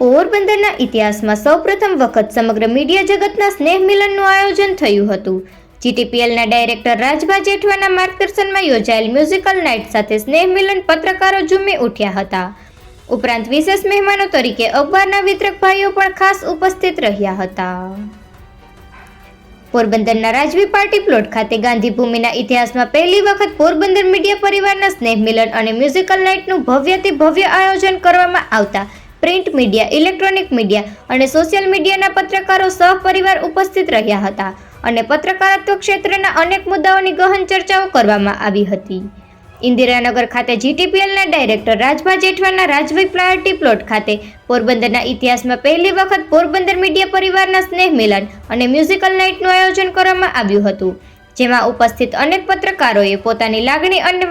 પોરબંદરના ઇતિહાસમાં સૌપ્રથમ વખત સમગ્ર મીડિયા જગતના સ્નેહ મિલનનું આયોજન થયું હતું. જીટીપીએલના ડાયરેક્ટર રાજભા જેઠવાના માર્ગદર્શનમાં યોજાયેલ મ્યુઝિકલ નાઇટ સાથે સ્નેહ મિલન પત્રકારો ઝૂમી ઉઠ્યા હતા. ઉપરાંત વિશેષ મહેમાનો તરીકે અખબારના વિતરક ભાઈઓ પણ ખાસ ઉપસ્થિત રહ્યા હતા. પોરબંદરના રાજવી પાર્ટી પ્લોટ ખાતે ગાંધી ભૂમિના ઇતિહાસમાં પહેલી વખત પોરબંદર મીડિયા પરિવારના સ્નેહ મિલન અને મ્યુઝિકલ નાઇટનું ભવ્યથી ભવ્ય આયોજન કરવામાં આવતા પ્રિન્ટ મીડિયા, ઇલેક્ટ્રોનિક મીડિયા અને સોશિયલ મીડિયાના પત્રકારો સહપરિવાર ઉપસ્થિત રહ્યા હતા અને પત્રકારત્વ ક્ષેત્રના અનેક મુદ્દાઓની ગહન ચર્ચાઓ કરવામાં આવી હતી. ઇન્દિરાનગર ખાતે જીટીપીએલના ડાયરેક્ટર રાજભા જેઠવાના રાજવી પ્રાયોરિટી પ્લોટ ખાતે પોરબંદરના ઇતિહાસમાં પહેલી વખત પોરબંદર મીડિયા પરિવારના સ્નેહ મિલન અને મ્યુઝિકલ નાઇટનું આયોજન કરવામાં આવ્યું હતું, જેમાં ઉપસ્થિત અનેક પત્રકારોએ પોતાની લાગણી અને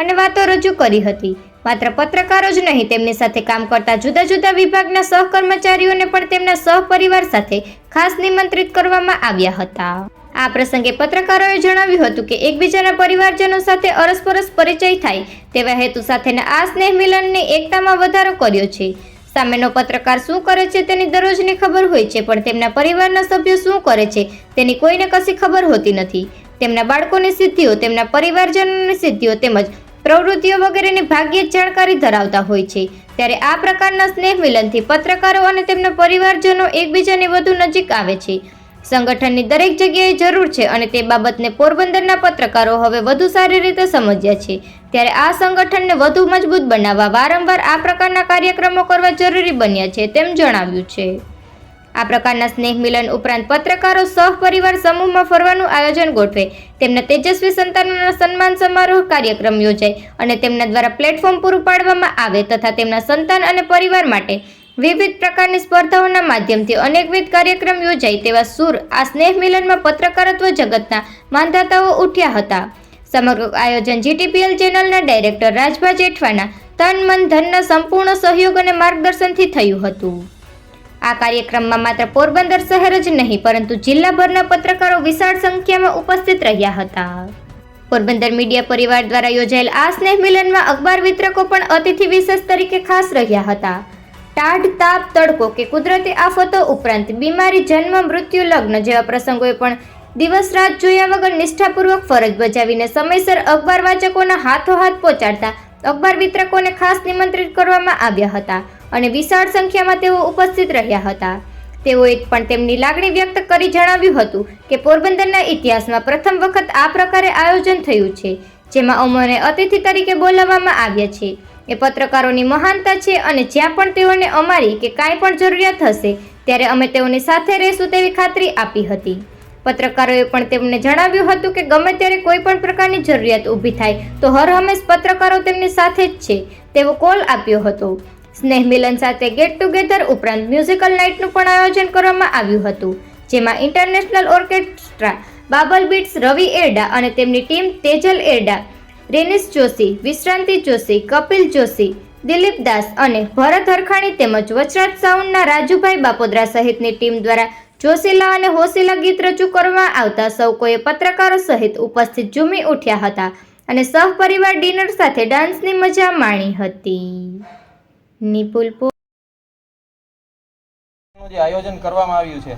અને વાતો રજૂ કરી હતી. માત્ર પત્રકારો જ નહીં, તેમની સાથે કામ કરતા જુદા જુદા વિભાગના સહકર્મચારીઓને પણ તેમના સહપરિવાર સાથે ખાસ નિમંત્રિત કરવામાં આવ્યા હતા. આ પ્રસંગે પત્રકારોએ જણાવ્યું હતું કે એકબીજાના પરિવારજનો સાથે અરસપરસ પરિચય થાય, તેવા હેતુ સાથેના આ સ્નેહ મિલનની એકતામાં વધારો કર્યો છે. સામેનો પત્રકાર શું કરે છે તેની દરરોજની ખબર હોય છે, પણ તેમના પરિવારના સભ્યો શું કરે છે તેની કોઈને કશી ખબર હોતી નથી. તેમના બાળકોની સિદ્ધિઓ, તેમના પરિવારજનોની સિદ્ધિઓ તેમજ પ્રવૃત્તિઓ વગેરેની ભાગ્યે જ જાણકારી ધરાવતા હોય છે. ત્યારે આ પ્રકારના સ્નેહ મિલનથી પત્રકારો અને તેમના પરિવારજનો એકબીજાની વધુ નજીક આવે છે. સંગઠનની દરેક જગ્યાએ જરૂર છે અને તે બાબતને પોરબંદરના પત્રકારો હવે વધુ સારી રીતે સમજ્યા છે. ત્યારે આ સંગઠનને વધુ મજબૂત બનાવવા વારંવાર આ પ્રકારના કાર્યક્રમો કરવા જરૂરી બન્યા છે તેમ જણાવ્યું છે. આ પ્રકારના સ્નેહ મિલન ઉપરાંત પત્રકારો સહપરિવાર સમૂહમાં ફરવાનું આયોજન ગોઠવે. તેમના તેજસ્વી સંતાનોના સન્માન સમારોહ કાર્યક્રમ યોજાય અને તેમના દ્વારા પ્લેટફોર્મ પૂરું પાડવામાં આવે તથા તેમના સંતાન અને પરિવાર માટે વિવિધ પ્રકારની સ્પર્ધાઓના માધ્યમથી અનેકવિધ કાર્યક્રમ યોજાય તેવા સૂર આ સ્નેહ મિલનમાં પત્રકારત્વ જગતના માનધાતાઓ ઉઠ્યા હતા. સમગ્ર આયોજન જીટીપીએલ ચેનલના ડાયરેક્ટર રાજભા જેઠવાના તન મન ધનના સંપૂર્ણ સહયોગ અને માર્ગદર્શનથી થયું હતું. આ કાર્યક્રમમાં માત્ર પોરબંદર શહેર જ નહીં, પરંતુ જિલ્લાભરના પત્રકારો વિશાળ સંખ્યામાં ઉપસ્થિત રહ્યા હતા. પોરબંદર મીડિયા પરિવાર દ્વારા યોજાયેલ આ સ્નેહ મિલનમાં અખબાર વિતરકો પણ અતિથિ વિશેષ તરીકે ખાસ રહ્યા હતા. ટાઢ તાપ તડકો કે કુદરતી આફતો ઉપરાંત બીમારી, જન્મ, મૃત્યુ, લગ્ન જેવા પ્રસંગોએ પણ દિવસ રાત જોયા વગર નિષ્ઠાપૂર્વક ફરજ બજાવીને સમયસર અખબાર વાચકોના હાથોહાથ પહોંચાડતા અખબાર વિતરકોને ખાસ નિમંત્રિત કરવામાં આવ્યા હતા. અને વિશાળ સંખ્યામાં તેઓ ઉપસ્થિત રહ્યા હતા. તેઓએ પણ તેમની લાગણી વ્યક્ત કરી જણાવ્યું હતું કે પોરબંદરના ઇતિહાસમાં પ્રથમ વખત આ પ્રકારે આયોજન થયું છે, જેમાં અમોને અતિથિ તરીકે બોલાવવામાં આવ્યા છે. એ પત્રકારોની મહાનતા છે અને જ્યાં પણ તેઓને અમારી કે કાંઈ પણ જરૂરિયાત હશે, ત્યારે અમે તેઓની સાથે રહીશું તેવી ખાતરી આપી હતી. પત્રકારોએ પણ તેમને જણાવ્યું હતું કે ગમે ત્યારે કોઈ પણ પ્રકારની જરૂરિયાત ઊભી થાય, તો હર હંમેશ પત્રકારો તેમની સાથે જ છે, તેવો કોલ આપ્યો હતો. સ્નેહ મિલન સાથે ગેટ ટુગેધર ઉપરાંત મ્યુઝિકલ નાઇટનું પણ આયોજન કરવામાં આવ્યું હતું, જેમાં international orchestra બાબલ bits Ravi Erda અને તેમની ટીમ તેજલ એરડા રેનિસ જોશી વિશ્રાંતિ જોશી કપિલ જોશી દિલીપ દાસ અને ભરત હરખાણી તેમજ વચરાજ સાઉન્ડના રાજુભાઈ બાપોદરા સહિતની ટીમ દ્વારા જોશીલા અને હોશીલા ગીત રજૂ કરવામાં આવતા સૌ કોઈએ પત્રકારો સહિત ઉપસ્થિત ઝૂમી ઉઠ્યા હતા અને સહપરિવાર ડિનર સાથે ડાન્સની મજા માણી હતી. નિપુલ જે આયોજન કરવામાં આવ્યું છે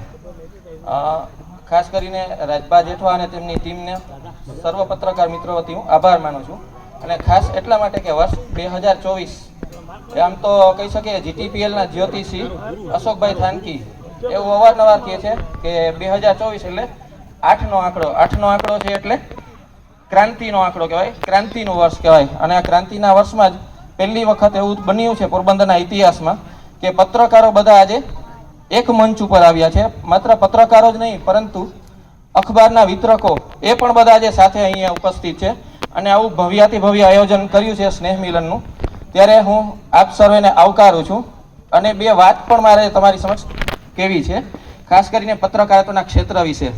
ખાસ કરીને રાજભા જેઠવા અને તેમની ટીમને સર્વ પત્રકાર મિત્રો વતી હું આભાર માનું છું. અને ખાસ એટલા માટે કે વર્ષ બે હજાર ચોવીસ આમ તો કહી શકીએ જીટીપીએલના જ્યોતિષી અશોકભાઈ થાનકી, એવું અવારનવાર કહે છે કે બે હજાર ચોવીસ એટલે આઠનો આંકડો આઠનો આંકડો છે એટલે ક્રાંતિનો આંકડો કહેવાય, ક્રાંતિનું વર્ષ કહેવાય. અને આ ક્રાંતિના વર્ષમાં જ પહેલી વખત એવું બન્યું છે પોરબંદરના ઇતિહાસમાં કે પત્રકારો બધા આજે એક મંચ ઉપર આવ્યા છે. માત્ર પત્રકારો જ નહીં, પરંતુ અખબારના વિતરકો એ પણ બધા આજે સાથે અહીંયા ઉપસ્થિત છે. અને આવું ભવ્યાતિ ભવ્ય આયોજન કર્યું છે સ્નેહ મિલનનું. ત્યારે હું આપ સર્વેને આવકારું છું. અને બે વાત પણ મારે તમારી સમક્ષ કેવી છે. ખાસ કરીને પત્રકારત્વના ક્ષેત્ર વિશે.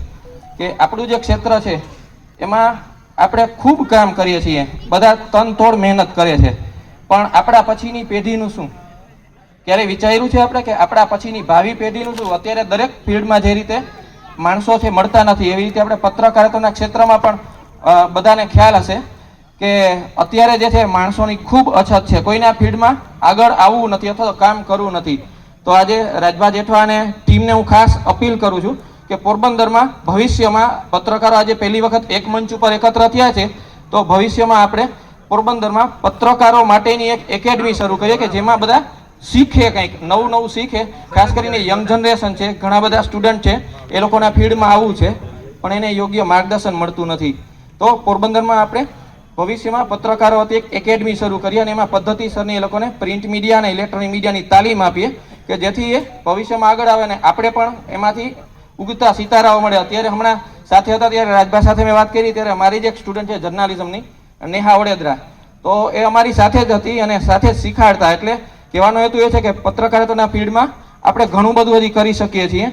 કે આપણું જે ક્ષેત્ર છે, એમાં આપણે ખૂબ કામ કરીએ છીએ. બધા તન તોડ મહેનત કરે છે. પણ આપણા પછીની પેઢીનું શું? ક્યારે વિચાર્યું છે આપણે કે આપણા પછીની ભાવિ પેઢીનું શું? અત્યારે દરેક ફિલ્ડમાં જે રીતે માણસો છે મળતા નથી, એવી રીતે આપણે પત્રકારત્વના ક્ષેત્રમાં પણ બધાને ખ્યાલ હશે કે અત્યારે જે છે માણસોની ખૂબ અછત છે. કોઈને ફિલ્ડમાં આગળ આવવું નથી અથવા તો કામ કરવું નથી. તો આજે રાજભા જેઠવા અને ટીમને હું ખાસ અપીલ કરું છું કે પોરબંદરમાં ભવિષ્યમાં પત્રકારો આજે પહેલી વખત એક મંચ ઉપર એકત્ર થયા છે, તો ભવિષ્યમાં આપણે પોરબંદરમાં પત્રકારો માટેની એક એકેડમી શરૂ કરીએ કે જેમાં બધા શીખે કંઈક, નવું નવું શીખે. ખાસ કરીને યંગ જનરેશન છે, ઘણા બધા સ્ટુડન્ટ છે, એ લોકોના ફિલ્ડમાં આવવું છે, પણ એને યોગ્ય માર્ગદર્શન મળતું નથી. તો પોરબંદરમાં આપણે ભવિષ્યમાં પત્રકારો હતી એક એકેડમી શરૂ કરી અને એમાં પદ્ધતિસરની એ લોકોને પ્રિન્ટ મીડિયા અને ઇલેક્ટ્રોનિક મીડિયાની તાલીમ આપીએ કે જેથી એ ભવિષ્યમાં આગળ આવે અને આપણે પણ એમાંથી ઉગતા સિતારાઓ મળે. અત્યારે હમણાં સાથે હતા, ત્યારે રાજભા સાથે મેં વાત કરી, ત્યારે મારી જ એક સ્ટુડન્ટ છે, જર્નાલિઝમની. નેહા વડેદરા તો એ અમારી સાથે જ હતી અને સાથે જ શીખાડતા. એટલે કહેવાનો હેતુ એ છે કે પત્રકારિતાના ફિલ્ડમાં આપણે ઘણું બધું હજી કરી શકીએ છીએ.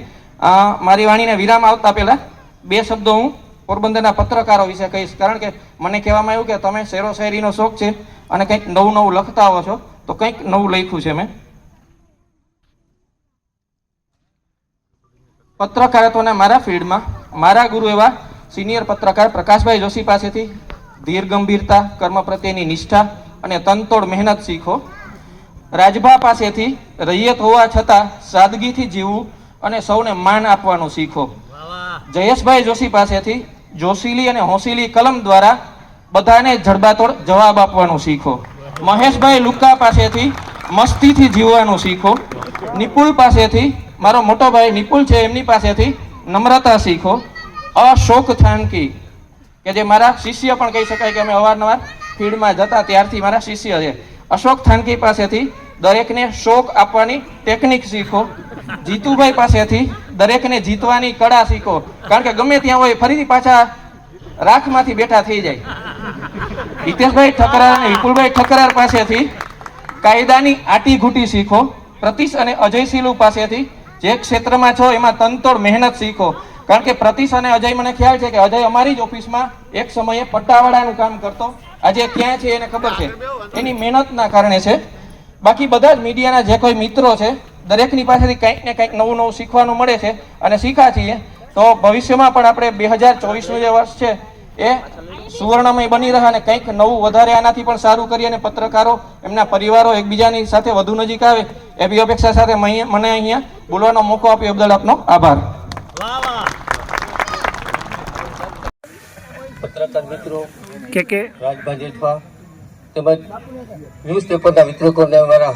મારી વાણીને વિરામ આવતા પહેલાં બે શબ્દો હું પોરબંદરના પત્રકારો વિશે કહીશ. કારણ કે મને કહેવામાં આવ્યું કે તમે શેરો શાયરીનો શોખ છે અને કંઈક નવું નવું લખતા આવો છો, તો કંઈક નવું લખ્યું છે મેં. પત્રકારત્વના મારા ફિલ્ડમાં મારા ગુરુ એવા સિનિયર પત્રકાર પ્રકાશભાઈ જોશી પાસેથી ધીર ગંભીરતા કર્મ પ્રત્યેની નિષ્ઠા અને તનતોડ મહેનત શીખો. રાજભા પાસેથી રૈયત હોવા છતાં સાદગીથી જીવવું અને સૌને માન આપવાનું શીખો. જયેશભાઈ જોશી પાસેથી જોશીલી અને હોશીલી કલમ દ્વારા બધાને જડબાતોડ જવાબ આપવાનું શીખો. મહેશભાઈ લુકા પાસેથી મસ્તીથી જીવવાનું શીખો. નિપુલ પાસેથી, મારો મોટો ભાઈ નિપુલ છે, એમની પાસેથી નમ્રતા શીખો. અશોક થાનકી કે જે મારા શિષ્ય પણ કહી શકાય કે અમે અવારનવાર ફીડમાં જતા ત્યારથી મારા શિષ્ય છે. અશોક થાનકી પાસેથી દરેકને શોક આપવાની ટેકનિક શીખો. જીતુભાઈ પાસેથી દરેકને જીતવાની કળા શીખો. કારણ કે ગમે ત્યાં હોય ફરીથી પાછા રાખમાંથી બેઠા થઈ જાય. હિતેશભાઈ ઠકરાર અને વિપુલભાઈ ઠકરાર પાસેથી કાયદાની આટી ઘૂંટી શીખો. પ્રતિશ અને અજય સિલુ પાસેથી જે ક્ષેત્રમાં છો એમાં તનતોડ મહેનત શીખો. કારણ કે પ્રતિશ અને અજય મને ખ્યાલ છે કે અજય અમારી જ ઓફિસમાં એક સમયે પટ્ટાવાળાનું કામ કરતો. આજે ક્યાં છે એને ખબર છે? એની મહેનતના કારણે છે. બાકી બધા જ મીડિયાના જે કોઈ મિત્રો છે, દરેકની પાસેથી કંઈક ને કંઈક નવું નવું શીખવાનું મળે છે અને શીખા છીએ. તો ભવિષ્યમાં પણ આપણે બે હજાર ચોવીસનું જે વર્ષ છે, એ સુવર્ણમય બની રહે અને કંઈક નવું વધારે આનાથી પણ સારું કરી અને પત્રકારો એમના પરિવારો એકબીજાની સાથે વધુ નજીક આવે, એવી અપેક્ષા સાથે મને અહીંયા બોલવાનો મોકો આપ્યો. બદલ આપનો આભાર. પત્રકાર મિત્રો કે કે? રાજભા જેઠવા તેમજ ન્યૂઝપેપરના વિતરકોને અમારા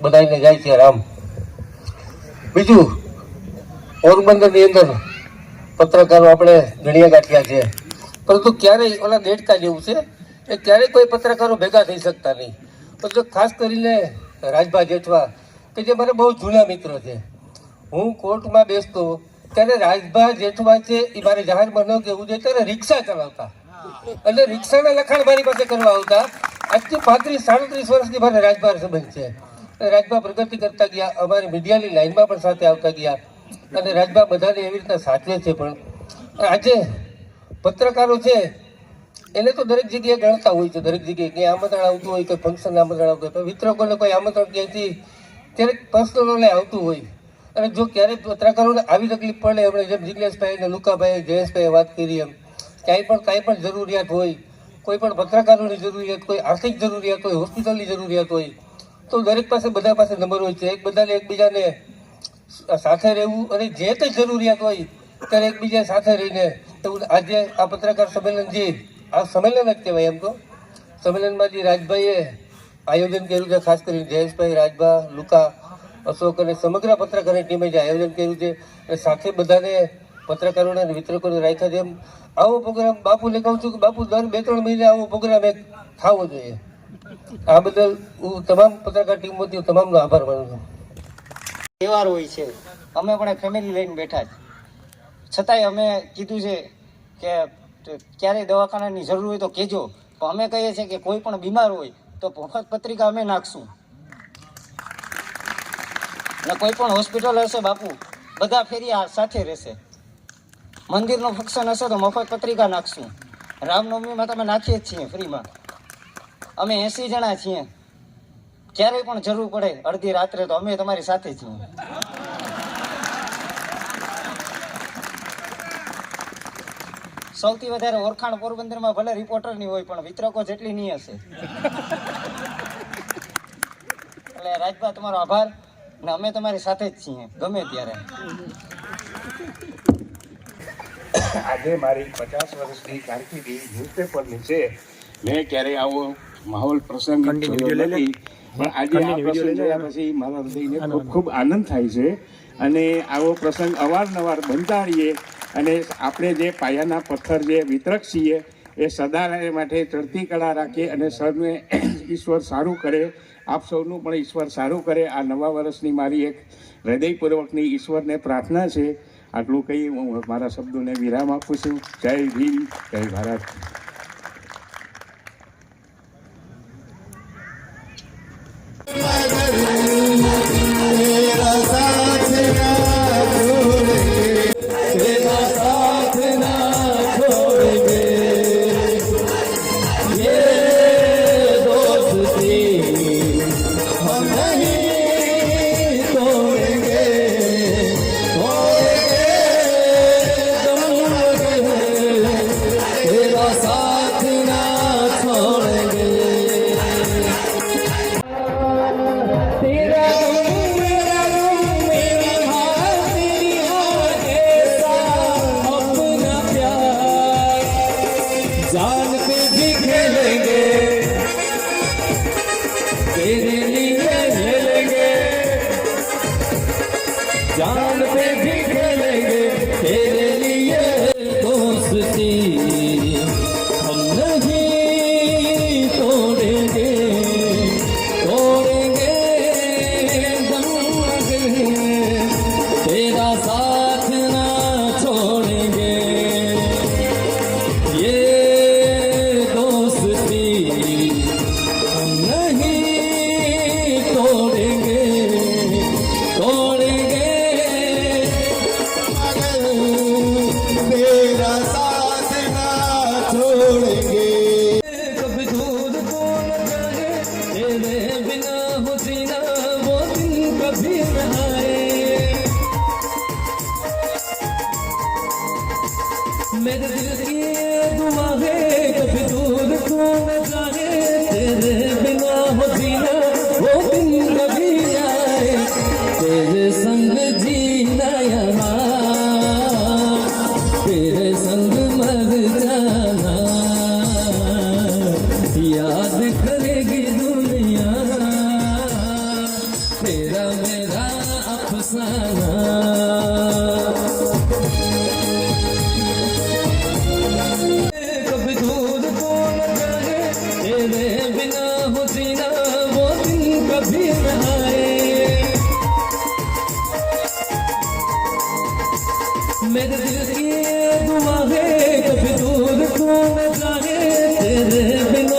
બધાને જાય છે રામ. બીજું પોરબંદરની અંદર પત્રકારો આપણે ગણ્યા ગાંઠ્યા છે. પરંતુ ક્યારેય ઓલા દેડકા જેવું છે? એ ક્યારેય કોઈ પત્રકારો ભેગા થઈ શકતા નહીં. પરંતુ ખાસ કરીને રાજભા જેઠવા કે જે મારા બહુ જૂના મિત્ર છે. હું કોર્ટમાં બેસતો ત્યારે રાજભા જેઠવા છે એ મારે જાહેરમાં ન કહેવું જોઈએ ત્યારે રિક્ષા ચલાવતા. અને રિક્ષાના લખાણ મારી પાસે કરવા આવતા. આજથી પાંત્રીસ, સાડત્રીસ વર્ષથી મારે રાજભા સંબંધ છે. રાજભા પ્રગતિ કરતા ગયા, અમારી મીડિયાની લાઈનમાં પણ સાથે આવતા ગયા. અને રાજભા બધાને એવી રીતના સાચવે છે પણ. આજે પત્રકારો છે, એને તો દરેક જગ્યાએ ગણતા હોય છે, દરેક જગ્યાએ ક્યાંય આમંત્રણ આવતું હોય, કોઈ ફંક્શન આમંત્રણ આવતું હોય વિતરકોને કોઈ આમંત્રણ ક્યાંયથી, ક્યારેક પર્સનલોને આવતું હોય. અને જો ક્યારેક પત્રકારોને આવી તકલીફ પડે, એમણે જેમ જિજ્ઞેશભાઈ ને લુકાભાઈ જયેશભાઈ વાત કરી એમ, ક્યાંય પણ, કાંઈ પણ જરૂરિયાત હોય, કોઈ પણ પત્રકારોની જરૂરિયાત કોઈ આર્થિક જરૂરિયાત હોય, હોસ્પિટલની જરૂરિયાત હોય, તો દરેક પાસે બધા પાસે નંબર હોય છે. એક બધાને એકબીજાને સાથે રહેવું અને જે કંઈ જરૂરિયાત હોય, ત્યારે એકબીજા સાથે રહીને એવું આજે આ પત્રકાર સંમેલન જે, આ સંમેલન જ કહેવાય એમ તો. સંમેલનમાં જે રાજભાઈએ આયોજન કર્યું છે, ખાસ કરીને જયેશભાઈ, રાજભા, લુકા અશોક અને સમગ્ર પત્રકારની ટીમે જે આયોજન કર્યું છે અને સાથે બધાને પત્રકારોને અને વિતરકોને રાખ્યા છે. એમ આવો પ્રોગ્રામ બાપુને કહું છું કે બાપુ દર બે ત્રણ મહિને આવો પ્રોગ્રામ એક થવો જોઈએ. આ બદલ હું તમામ પત્રકાર ટીમ વતી તમામનો આભાર માનું છું. તહેવાર હોય છે. અમે પણ ફેમિલી લઈને બેઠા છે. છતાંય અમે કીધું છે કે ક્યારેય દવાખાનાની જરૂર હોય તો કહેજો. પણ અમે કહીએ છીએ કે કોઈ પણ બીમાર હોય તો મફત પત્રિકા અમે નાખશું. ને કોઈ પણ હોસ્પિટલ હશે બાપુ, બધા ફેરિયા સાથે રહેશે. મંદિરનું ફંક્શન હશે તો મફત પત્રિકા નાખશું. રામનવમીમાં તમે નાખીએ જ છીએ ફ્રીમાં. અમે એંસી જણા છીએ. ક્યારેય પણ જરૂર પડે અડધી રાત્રે તો અમે તમારી સાથે છીએ. સૌથી વધારે ઓળખાણ પોરબંદરમાં ભલે રિપોર્ટરની હોય, પણ વિતરકો જેટલી નહીં હશે. એટલે રાજભા, તમારો આભાર. ને અમે તમારી સાથે જ છીએ. ગમે ત્યારે. આજે મારી પચાસ વર્ષની કારકિર્દી ન્યૂઝપેપરની છે. મેં ક્યારેય આવો માહોલ પ્રસંગ જોયો નથી. પણ આજે આ પ્રસંગ જોયા પછી મારા હૃદયને ખૂબ ખૂબ આનંદ થાય છે. અને આવો પ્રસંગ અવારનવાર બનતા રહીએ. અને આપણે જે પાયાના પથ્થર જે વિતરક છીએ એ સદાય માટે ચડતી કળા રાખીએ અને સરને ઈશ્વર સારું કરે. આપ સૌનું પણ ઈશ્વર સારું કરે. આ નવા વર્ષની મારી એક હૃદયપૂર્વકની ઈશ્વરને પ્રાર્થના છે. આટલું કહી હું મારા શબ્દોને વિરામ આપું છું. જય ભીમ, જય ભારત. मेरे दिल की ये दुआ है कभी दूर को न जाए तेरे बिना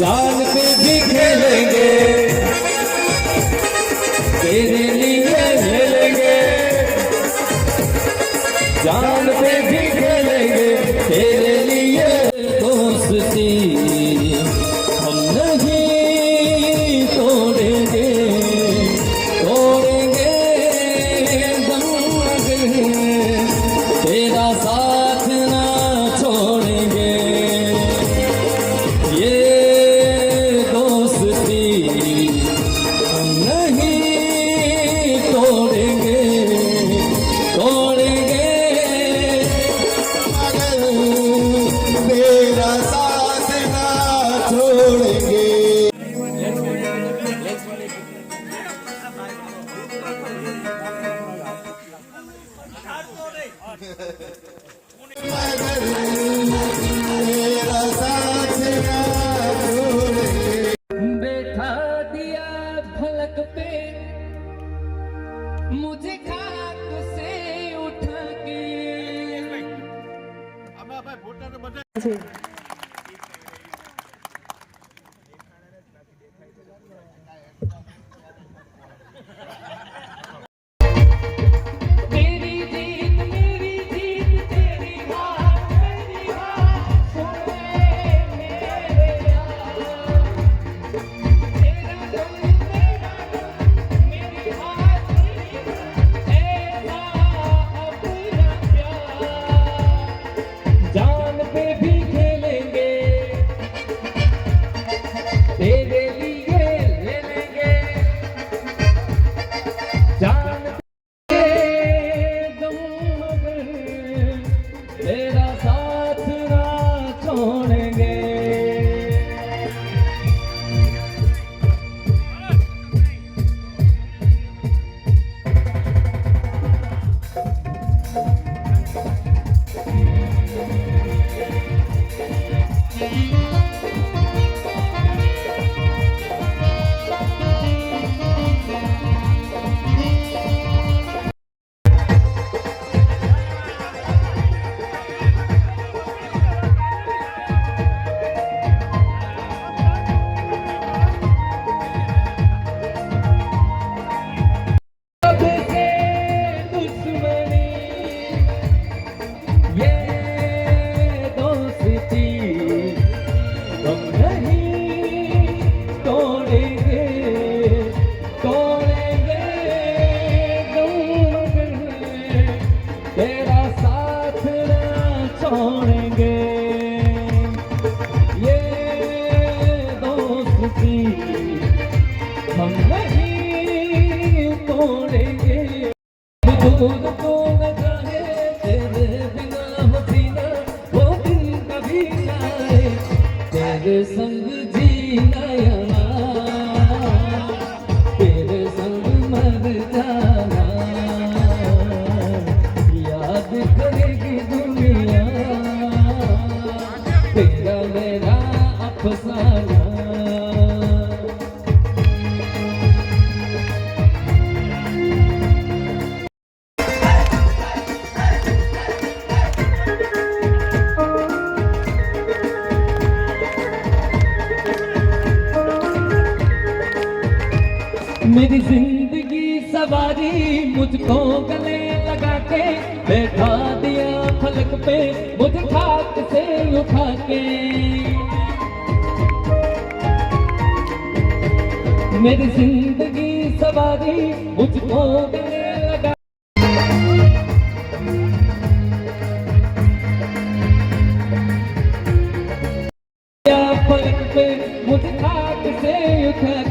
जान पे भी खेलेंगे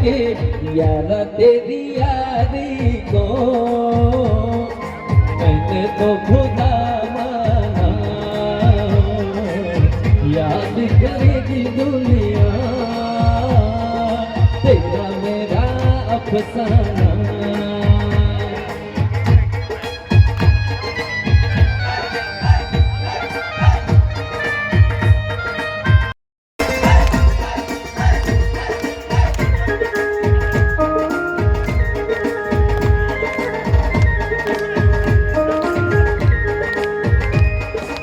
के यार तेरी यारी को मैंने तो खुदा माना याद करेगी दुनिया तेरा मेरा अफसाना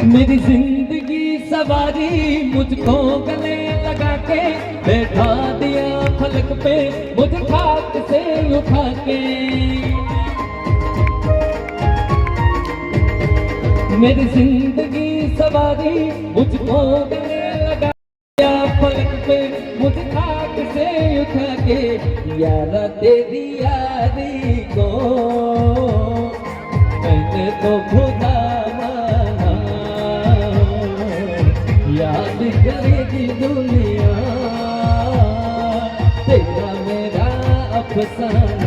मेरी ज़िंदगी सवारी मुझको गले लगा के बैठा दिया फलक पे, मुझे खाक से उठा के। मेरी ज़िंदगी सवारी मुझको गले लगा दिया फलक पे, मुझे खाक से उठा के। यारा तेरे pasand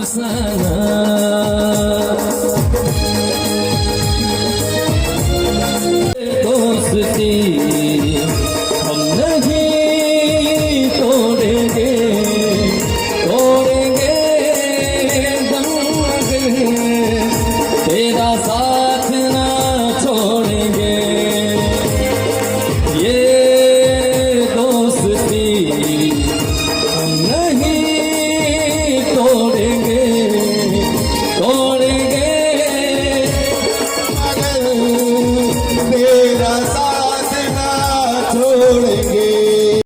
sana